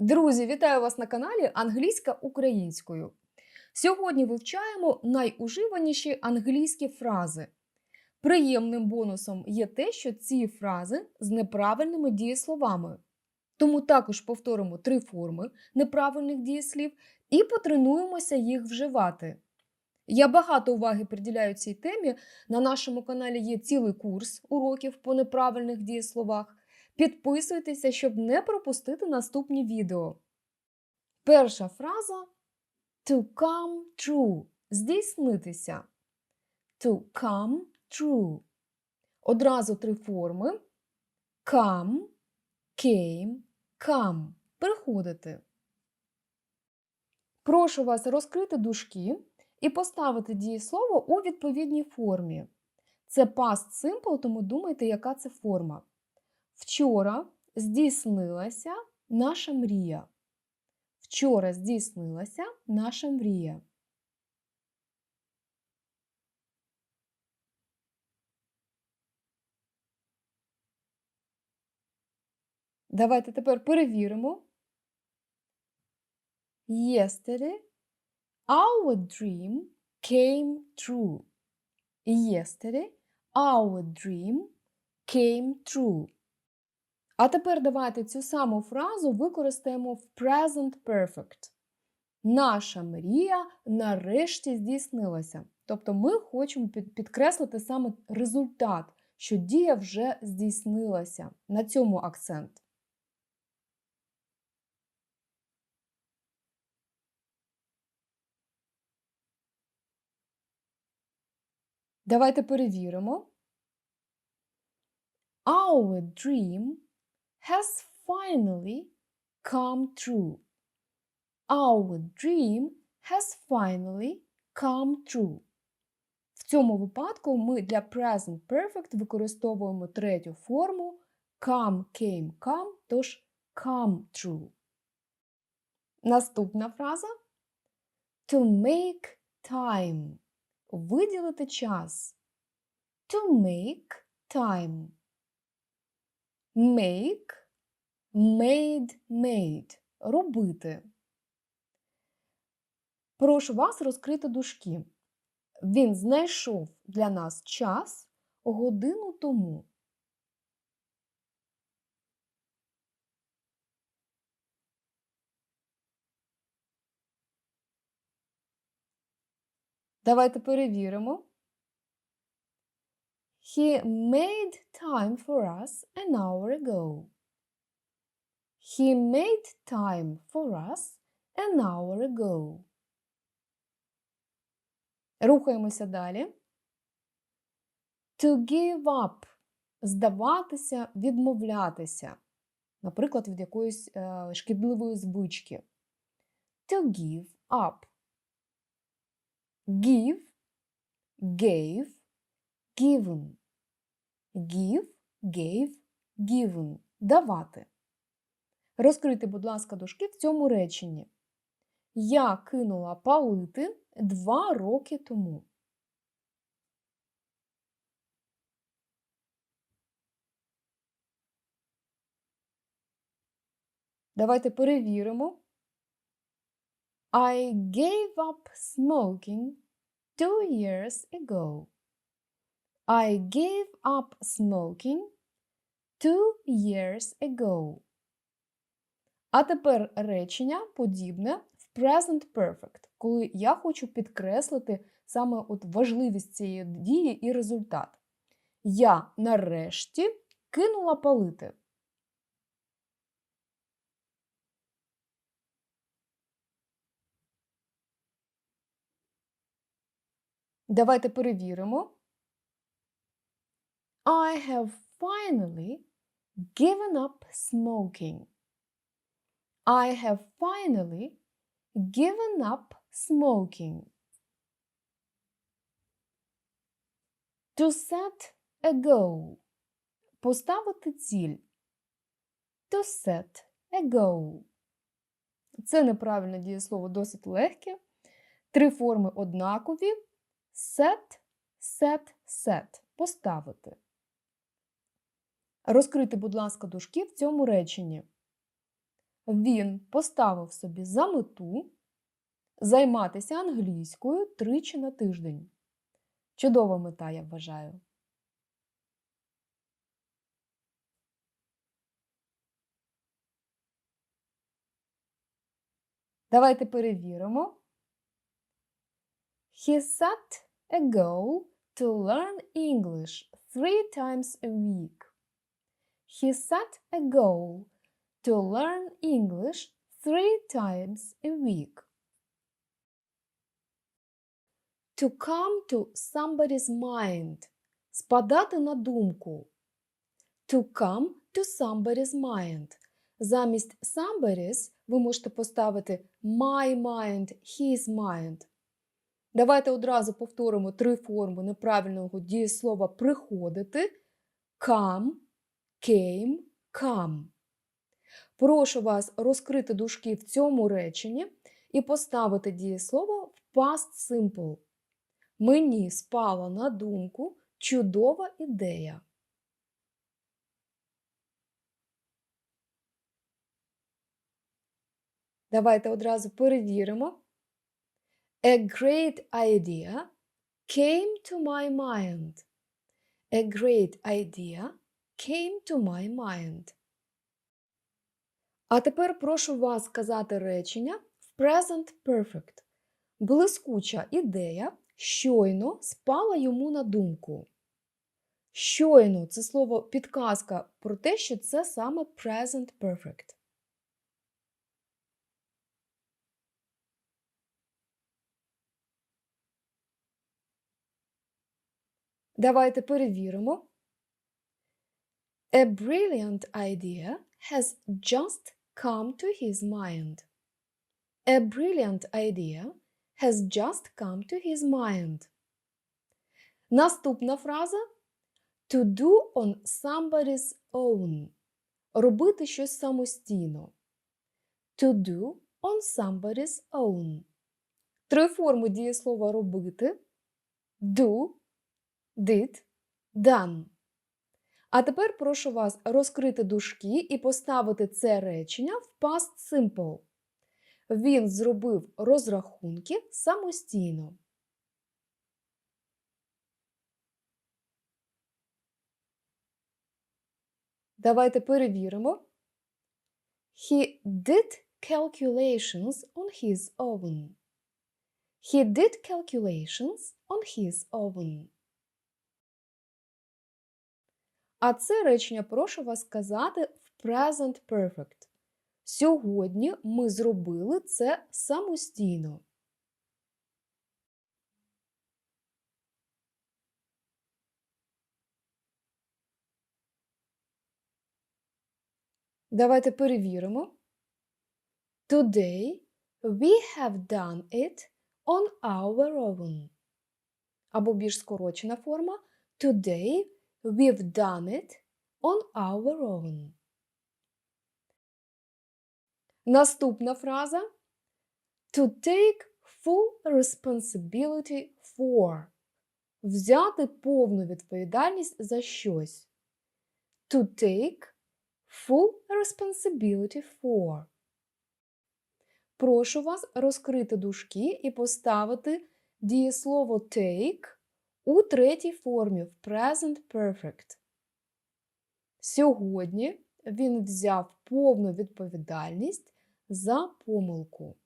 Друзі, вітаю вас на каналі Англійська українською. Сьогодні вивчаємо найуживаніші англійські фрази. Приємним бонусом є те, що ці фрази з неправильними дієсловами. Тому також повторимо три форми неправильних дієслів і потренуємося їх вживати. Я багато уваги приділяю цій темі. На нашому каналі є цілий курс уроків по неправильних дієсловах. Підписуйтеся, щоб не пропустити наступні відео. Перша фраза to come true здійснитися. To come true. Одразу три форми: come, came, come. Приходити. Прошу вас розкрити дужки і поставити дієслово у відповідній формі. Це past simple, тому думайте, яка це форма. Вчора здійснилася наша мрія. Вчора здійснилася наша мрія. Давайте тепер перевіримо. Yesterday our dream came true. Yesterday our dream came true. А тепер давайте цю саму фразу використаємо в present perfect. Наша мрія нарешті здійснилася. Тобто ми хочемо підкреслити саме результат, що дія вже здійснилася. На цьому акцент. Давайте перевіримо. Our dream has finally come true. Our dream has finally come true. В цьому випадку ми для present perfect використовуємо третю форму come, came, come, тож come true. Наступна фраза to make time. Виділити час. To make time. Make, made, made. Робити. Прошу вас розкрити дужки. Він знайшов для нас час годину тому. Давайте перевіримо. He made time for us an hour ago. He made time for us an hour ago. Рухаємося далі. To give up здаватися, відмовлятися. Наприклад, від якоїсь е, шкідливої звички. To give up. Give, gave, given. Give, gave, given. Давати. Розкрийте, будь ласка, дужки в цьому реченні. Я кинула палити два роки тому. Давайте перевіримо. I gave up smoking two years ago. I gave up smoking two years ago. А тепер речення подібне в present perfect, коли я хочу підкреслити саме от важливість цієї дії і результат. Я нарешті кинула палити. Давайте перевіримо. I have finally given up smoking. I have finally given up smoking. To set a goal. Поставити ціль. To set a goal. Це неправильне дієслово досить легке. Три форми однакові. Set, set, set. Поставити. Розкрити, будь ласка, дужки в цьому реченні. Він поставив собі за мету займатися англійською тричі на тиждень. Чудова мета, я вважаю. Давайте перевіримо. He set a goal to learn English three times a week. He set a goal to learn English three times a week. To come to somebody's mind. Спадати на думку. To come to somebody's mind. Замість somebody's ви можете поставити my mind, his mind. Давайте одразу повторимо три форми неправильного дієслова приходити. Come, came, come. Прошу вас розкрити дужки в цьому реченні і поставити дієслово в past simple. Мені спала на думку чудова ідея. Давайте одразу перевіримо. A great idea came to my mind. A great idea came to my mind. А тепер прошу вас сказати речення в present perfect. Блискуча ідея щойно спала йому на думку. Щойно це слово підказка про те, що це саме present perfect. Давайте перевіримо. A brilliant idea has just come to his mind. A brilliant idea has just come to his mind. Наступна фраза to do on somebody's own. Робити щось самостійно. To do on somebody's own. Три форми дієслова робити. Do, did, done. А тепер прошу вас розкрити дужки і поставити це речення в past simple. Він зробив розрахунки самостійно. Давайте перевіримо. He did calculations on his own. He did calculations on his own. А це речення прошу вас сказати в present perfect. Сьогодні ми зробили це самостійно. Давайте перевіримо. Today we have done it on our own. Або більш скорочена форма. Today we've done it on our own. Наступна фраза to take full responsibility for. Взяти повну відповідальність за щось. To take full responsibility for. Прошу вас розкрити дужки і поставити дієслово take у третій формі в present perfect. Сьогодні він взяв повну відповідальність за помилку.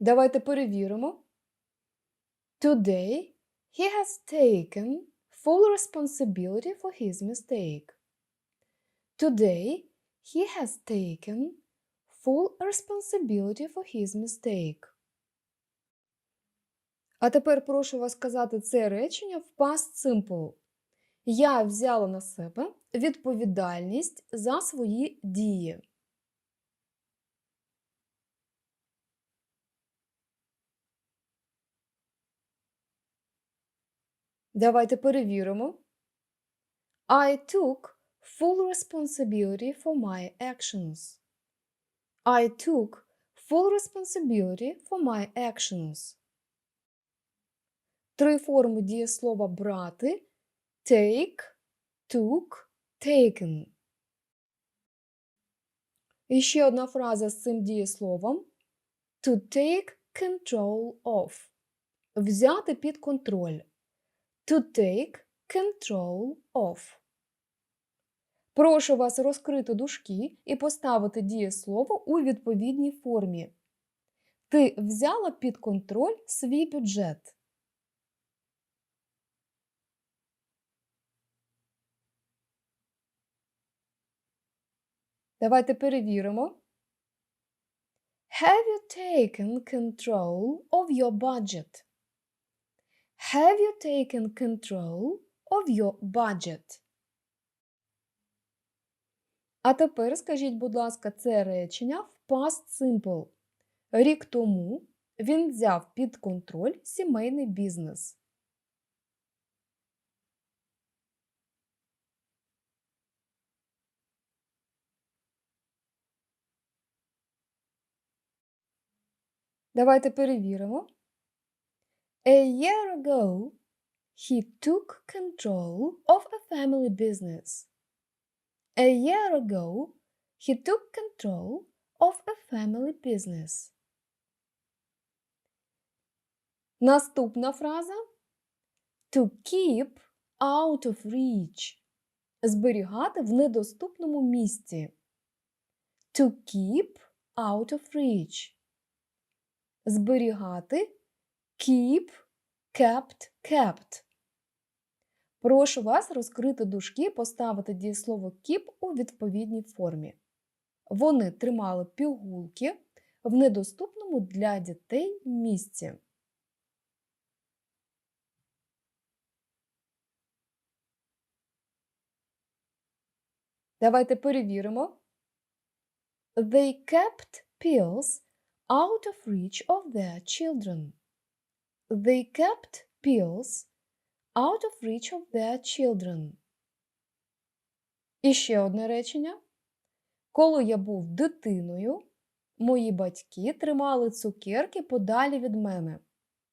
Давайте перевіримо. Today he has taken full responsibility for his mistake. Today he has taken full responsibility for his mistake. А тепер прошу вас сказати це речення в past simple. Я взяла на себе відповідальність за свої дії. Давайте перевіримо. I took full responsibility for my actions. I took full responsibility for my actions. Три форми дієслова брати take, took, taken. І ще одна фраза з цим дієсловом to take control of. Взяти під контроль. To take control of. Прошу вас розкрити дужки і поставити дієслово у відповідній формі. Ти взяла під контроль свій бюджет. Давайте перевіримо. Have you taken control of your budget? Have you taken control of your budget? А тепер скажіть, будь ласка, це речення в past simple. Рік тому він взяв під контроль сімейний бізнес. Давайте перевіримо. A year ago, he took control of a family business. A year ago, he took control of a family business. Наступна фраза to keep out of reach. Зберігати в недоступному місці. To keep out of reach. Зберігати keep, kept, kept. Прошу вас розкрити дужки, поставити дієслово keep у відповідній формі. Вони тримали пігулки в недоступному для дітей місці. Давайте перевіримо. They kept pills out of reach of their children. They kept pills out of reach of their children. І ще одне речення. Коли я був дитиною, мої батьки тримали цукерки подалі від мене.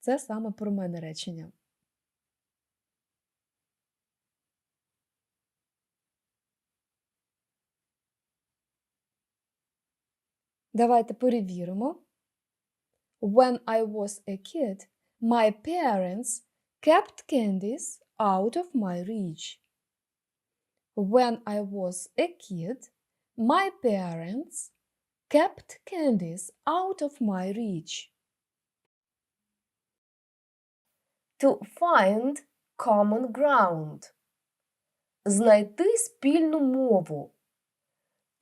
Це саме про мене речення. Давайте перевіримо. When I was a kid, my parents kept candies out of my reach. When I was a kid, my parents kept candies out of my reach. To find common ground. Знайти спільну мову.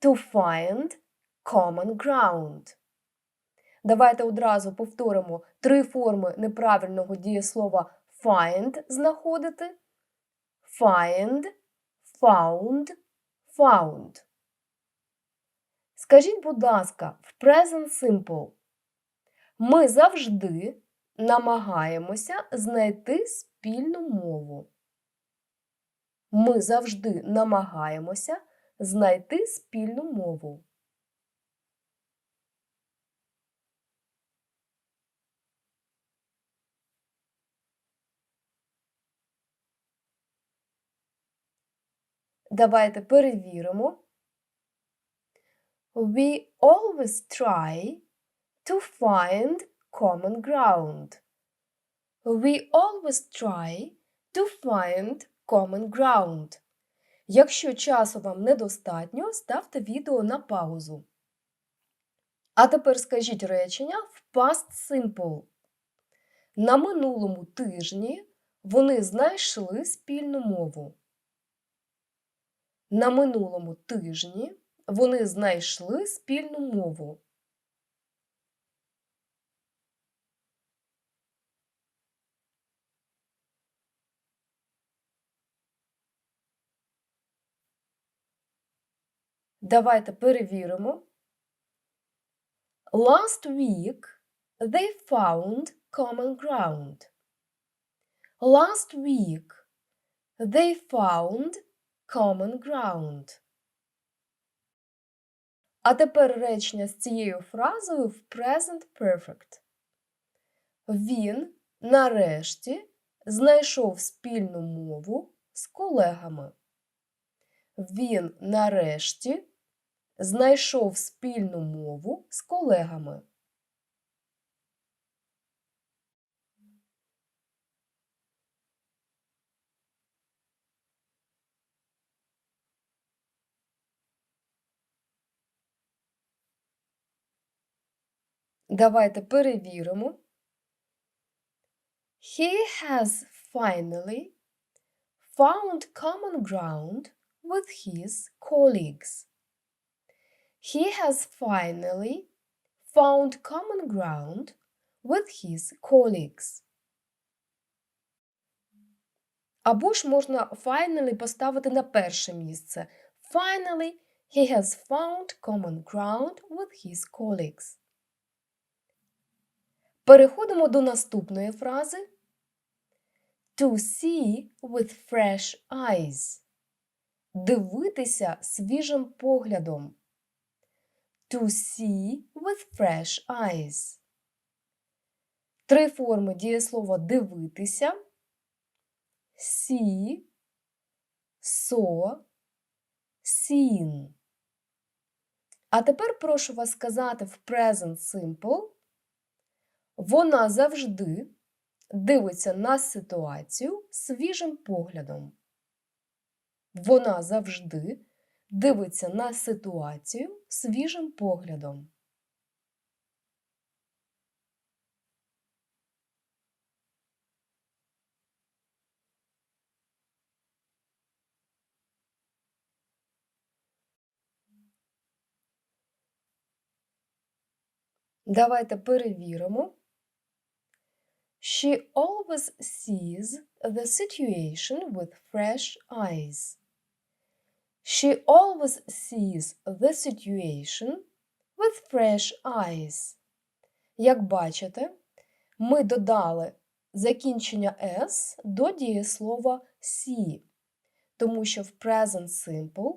To find common ground. Давайте одразу повторимо три форми неправильного дієслова find знаходити. Find, found, found. Скажіть, будь ласка, в present simple ми завжди намагаємося знайти спільну мову. Ми завжди намагаємося знайти спільну мову. Давайте перевіримо. We always try to find common ground. We always try to find common ground. Якщо часу вам недостатньо, ставте відео на паузу. А тепер скажіть речення в past simple. На минулому тижні вони знайшли спільну мову. На минулому тижні вони знайшли спільну мову. Давайте перевіримо. Last week they found common ground. Last week they found common ground. А тепер речення з цією фразою в present perfect. Він нарешті знайшов спільну мову з колегами. Він нарешті знайшов спільну мову з колегами. Давайте перевіримо. He has finally found common ground with his colleagues. He has finally found common ground with his colleagues. Або ж можна finally поставити на перше місце. Finally, he has found common ground with his colleagues. Переходимо до наступної фрази. To see with fresh eyes. Дивитися свіжим поглядом. To see with fresh eyes. Три форми дієслова дивитися. See, saw, seen. А тепер прошу вас сказати в present simple. Вона завжди дивиться на ситуацію свіжим поглядом. Вона завжди дивиться на ситуацію свіжим поглядом. Давайте перевіримо. She always sees the situation with fresh eyes. She always sees the situation with fresh eyes. Як бачите, ми додали закінчення S до дієслова see, тому що в present simple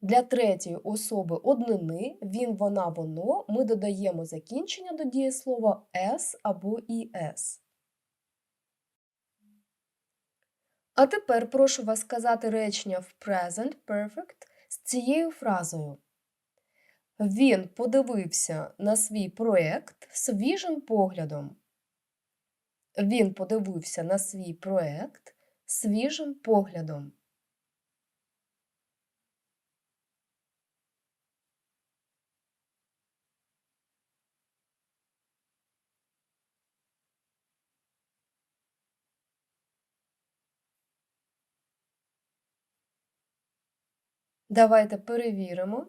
для третьої особи однини він, вона, воно ми додаємо закінчення до дієслова S або ES. А тепер прошу вас сказати речення в present perfect з цією фразою. Він подивився на свій проєкт свіжим поглядом. Він подивився на свій проєкт свіжим поглядом. Давайте перевіримо.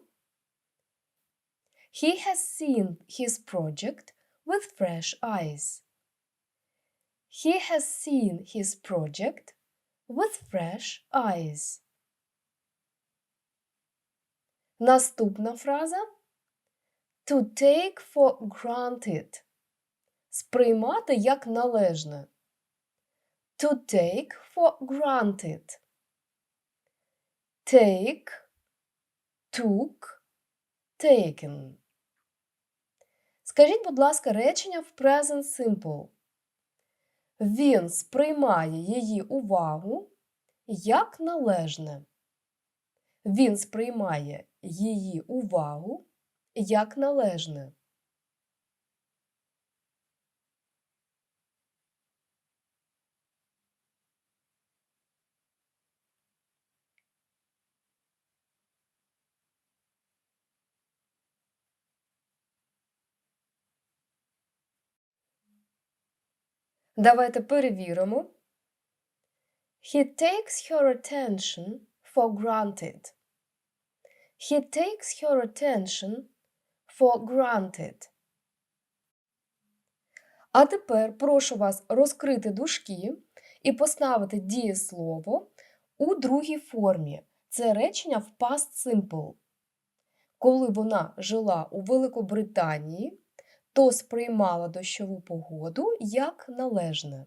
He has seen his project with fresh eyes. He has seen his project with fresh eyes. Наступна фраза to take for granted. Сприймати як належне. To take for granted. Take took, taken. Скажіть, будь ласка, речення в present simple. Він сприймає її увагу як належне. Він сприймає її увагу як належне. Давайте перевіримо. He takes her attention for granted. He takes her attention for granted. А тепер прошу вас розкрити дужки і поставити дієслово у другій формі. Це речення в past simple. Коли вона жила у Великобританії, то сприймала дощову погоду як належне.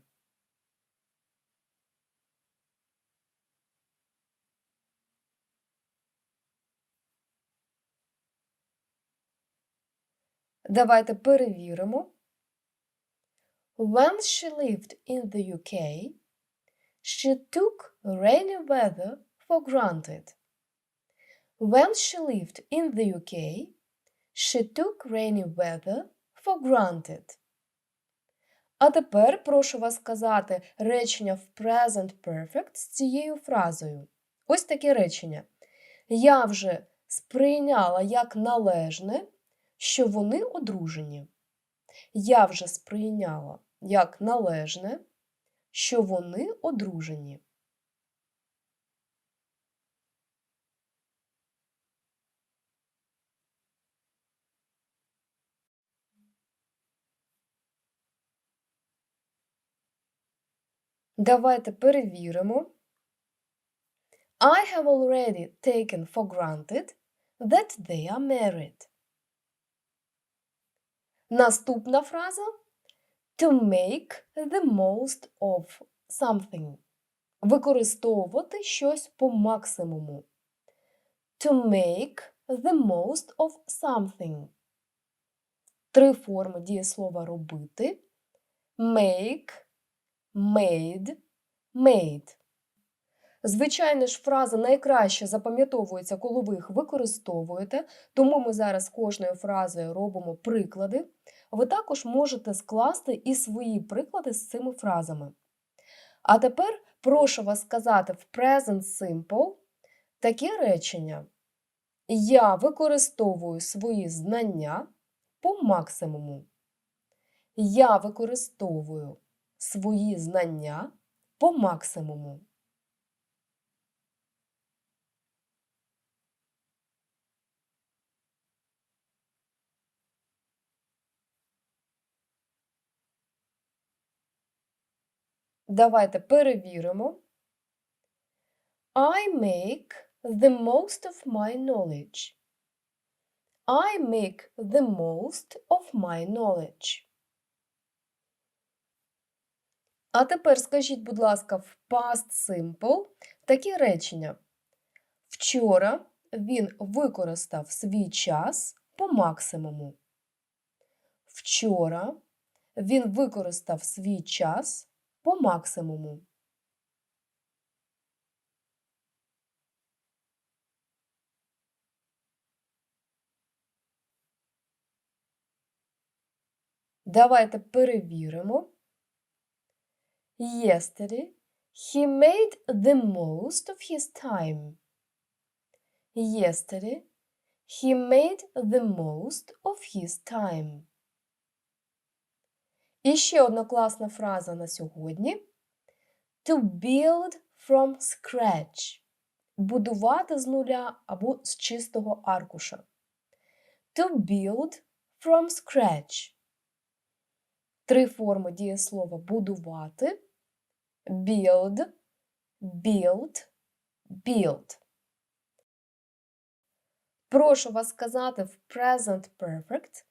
Давайте перевіримо. When she lived in the UK, She took rainy weather for granted. When she lived in the UK, she took rainy weather for granted. А тепер прошу вас сказати речення в present perfect з цією фразою. Ось таке речення. Я вже сприйняла як належне, що вони одружені. Я вже сприйняла як належне, що вони одружені. Давайте перевіримо. I have already taken for granted that they are married. Наступна фраза to make the most of something. Використовувати щось по максимуму. To make the most of something. Три форми дієслова робити. Make, made, made. Звичайно ж, фраза найкраще запам'ятовується, коли ви їх використовуєте, тому ми зараз кожною фразою робимо приклади. Ви також можете скласти і свої приклади з цими фразами. А тепер прошу вас сказати в Present Simple таке речення. Я використовую свої знання по максимуму. Я використовую свої знання по максимуму. Давайте перевіримо. I make the most of my knowledge. I make the most of my knowledge. А тепер скажіть, будь ласка, в past simple такі речення. Вчора він використав свій час по максимуму. Вчора він використав свій час по максимуму. Давайте перевіримо. Yesterday he made the most of his time. Yesterday he made the most of his time. І ще одна класна фраза на сьогодні. To build from scratch. Будувати з нуля або з чистого аркуша. To build from scratch. Три форми дієслова будувати. Build, build, build. Прошу вас сказати в present perfect.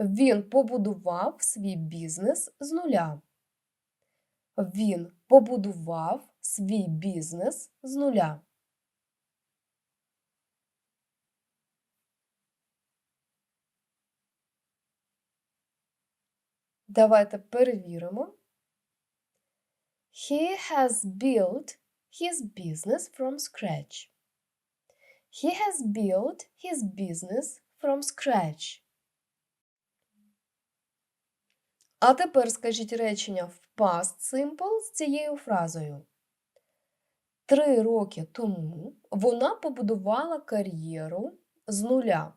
Він побудував свій бізнес з нуля. Він побудував свій бізнес з нуля. Давайте перевіримо. He has built his business from scratch. He has built his business from scratch. А тепер скажіть речення в past simple з цією фразою. Три роки тому вона побудувала кар'єру з нуля.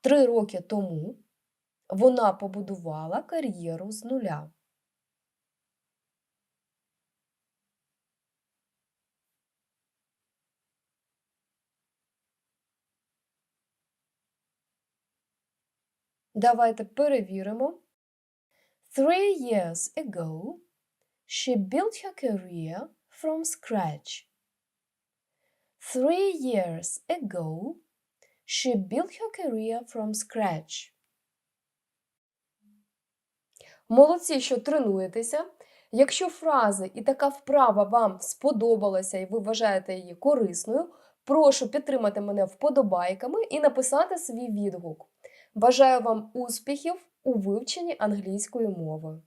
Три роки тому вона побудувала кар'єру з нуля. Давайте перевіримо. Three years ago, she built her career from scratch. Three years ago, she built her career from scratch. Молодці, що тренуєтеся. Якщо фрази і така вправа вам сподобалася і ви вважаєте її корисною, прошу підтримати мене вподобайками і написати свій відгук. Бажаю вам успіхів у вивченні англійської мови.